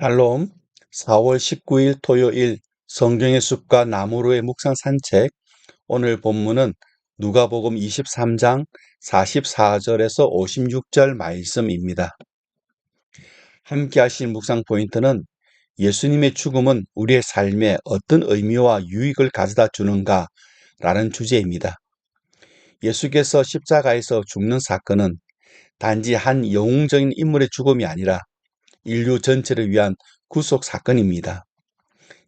샬롬 4월 19일 토요일 성경의 숲과 나무로의 묵상 산책 오늘 본문은 누가복음 23장 44절에서 56절 말씀입니다. 함께 하실 묵상 포인트는 예수님의 죽음은 우리의 삶에 어떤 의미와 유익을 가져다 주는가 라는 주제입니다. 예수께서 십자가에서 죽는 사건은 단지 한 영웅적인 인물의 죽음이 아니라 인류 전체를 위한 구속 사건입니다.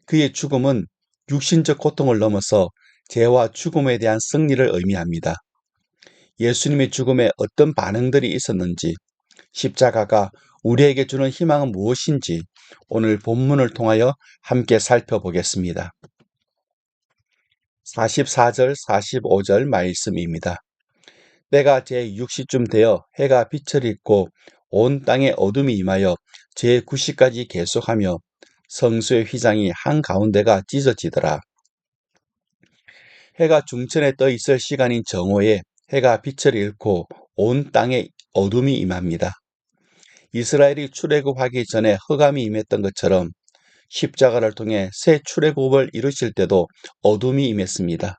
그의 죽음은 육신적 고통을 넘어서 죄와 죽음에 대한 승리를 의미합니다. 예수님의 죽음에 어떤 반응들이 있었는지, 십자가가 우리에게 주는 희망은 무엇인지 오늘 본문을 통하여 함께 살펴보겠습니다. 44절, 45절 말씀입니다. 때가 제6시쯤 되어 해가 빛을 잃고 온 땅에 어둠이 임하여 제9시까지 계속하며 성수의 휘장이 한가운데가 찢어지더라. 해가 중천에 떠 있을 시간인 정오에 해가 빛을 잃고 온 땅에 어둠이 임합니다. 이스라엘이 출애굽하기 전에 흑암이 임했던 것처럼 십자가를 통해 새 출애굽을 이루실 때도 어둠이 임했습니다.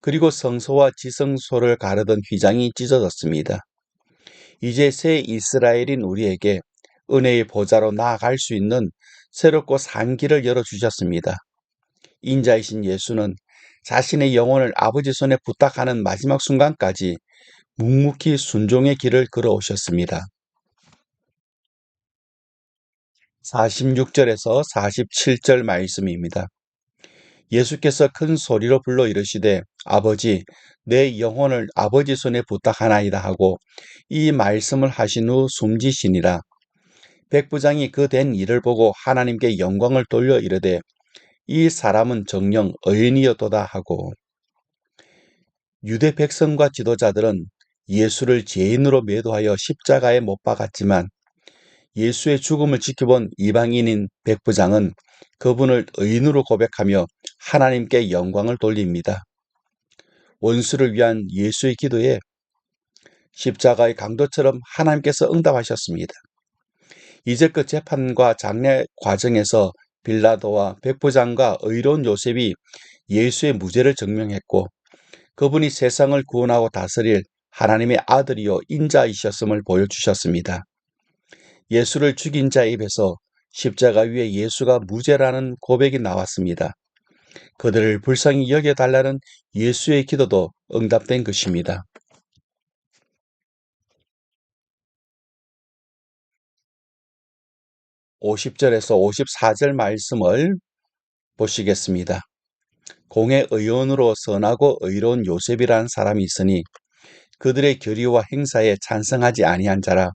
그리고 성소와 지성소를 가르던 휘장이 찢어졌습니다. 이제 새 이스라엘인 우리에게 은혜의 보좌로 나아갈 수 있는 새롭고 산 길을 열어주셨습니다. 인자이신 예수는 자신의 영혼을 아버지 손에 부탁하는 마지막 순간까지 묵묵히 순종의 길을 걸어오셨습니다. 46절에서 47절 말씀입니다. 예수께서 큰 소리로 불러 이르시되 아버지 내 영혼을 아버지 손에 부탁하나이다 하고 이 말씀을 하신 후 숨지시니라. 백부장이 그 된 일을 보고 하나님께 영광을 돌려 이르되 이 사람은 정령 의인이었도다 하고 유대 백성과 지도자들은 예수를 죄인으로 매도하여 십자가에 못 박았지만 예수의 죽음을 지켜본 이방인인 백부장은 그분을 의인으로 고백하며 하나님께 영광을 돌립니다. 원수를 위한 예수의 기도에 십자가의 강도처럼 하나님께서 응답하셨습니다. 이제껏 재판과 장례 과정에서 빌라도와 백부장과 의로운 요셉이 예수의 무죄를 증명했고 그분이 세상을 구원하고 다스릴 하나님의 아들이요 인자이셨음을 보여주셨습니다. 예수를 죽인 자 입에서 십자가 위에 예수가 무죄라는 고백이 나왔습니다. 그들을 불쌍히 여겨달라는 예수의 기도도 응답된 것입니다. 50절에서 54절 말씀을 보시겠습니다. 공의 의원으로 선하고 의로운 요셉이라는 사람이 있으니 그들의 교리와 행사에 찬성하지 아니한 자라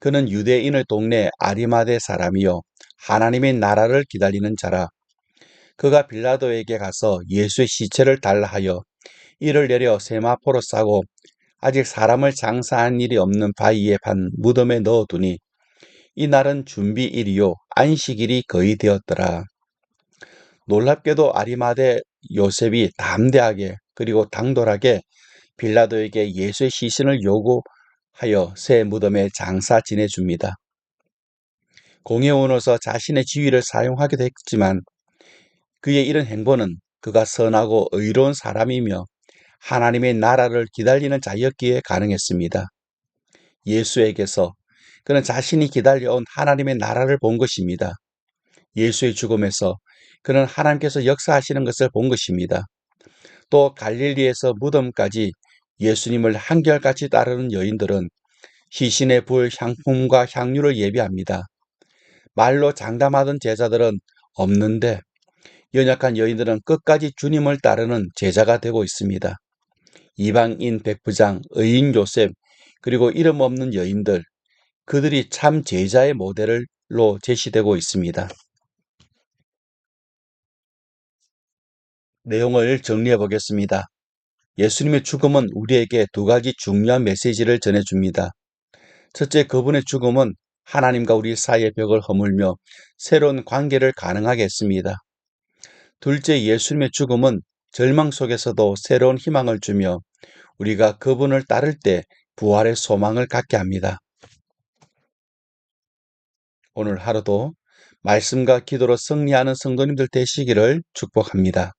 그는 유대인의 동네 아리마대 사람이요 하나님의 나라를 기다리는 자라 그가 빌라도에게 가서 예수의 시체를 달라 하여 이를 내려 세마포로 싸고 아직 사람을 장사한 일이 없는 바위에 반 무덤에 넣어두니 이날은 준비일이요 안식일이 거의 되었더라. 놀랍게도 아리마대 요셉이 담대하게 그리고 당돌하게 빌라도에게 예수의 시신을 요구하여 새 무덤에 장사 지내줍니다. 공회원으로서 자신의 지위를 사용하기도 했지만 그의 이런 행보는 그가 선하고 의로운 사람이며 하나님의 나라를 기다리는 자였기에 가능했습니다. 예수에게서 그는 자신이 기다려온 하나님의 나라를 본 것입니다. 예수의 죽음에서 그는 하나님께서 역사하시는 것을 본 것입니다. 또 갈릴리에서 무덤까지 예수님을 한결같이 따르는 여인들은 시신에 부을 향품과 향유를 예비합니다. 말로 장담하던 제자들은 없는데 연약한 여인들은 끝까지 주님을 따르는 제자가 되고 있습니다. 이방인 백부장, 의인 요셉, 그리고 이름 없는 여인들, 그들이 참 제자의 모델로 제시되고 있습니다. 내용을 정리해 보겠습니다. 예수님의 죽음은 우리에게 두 가지 중요한 메시지를 전해줍니다. 첫째, 그분의 죽음은 하나님과 우리 사이의 벽을 허물며 새로운 관계를 가능하게 했습니다. 둘째, 예수님의 죽음은 절망 속에서도 새로운 희망을 주며 우리가 그분을 따를 때 부활의 소망을 갖게 합니다. 오늘 하루도 말씀과 기도로 승리하는 성도님들 되시기를 축복합니다.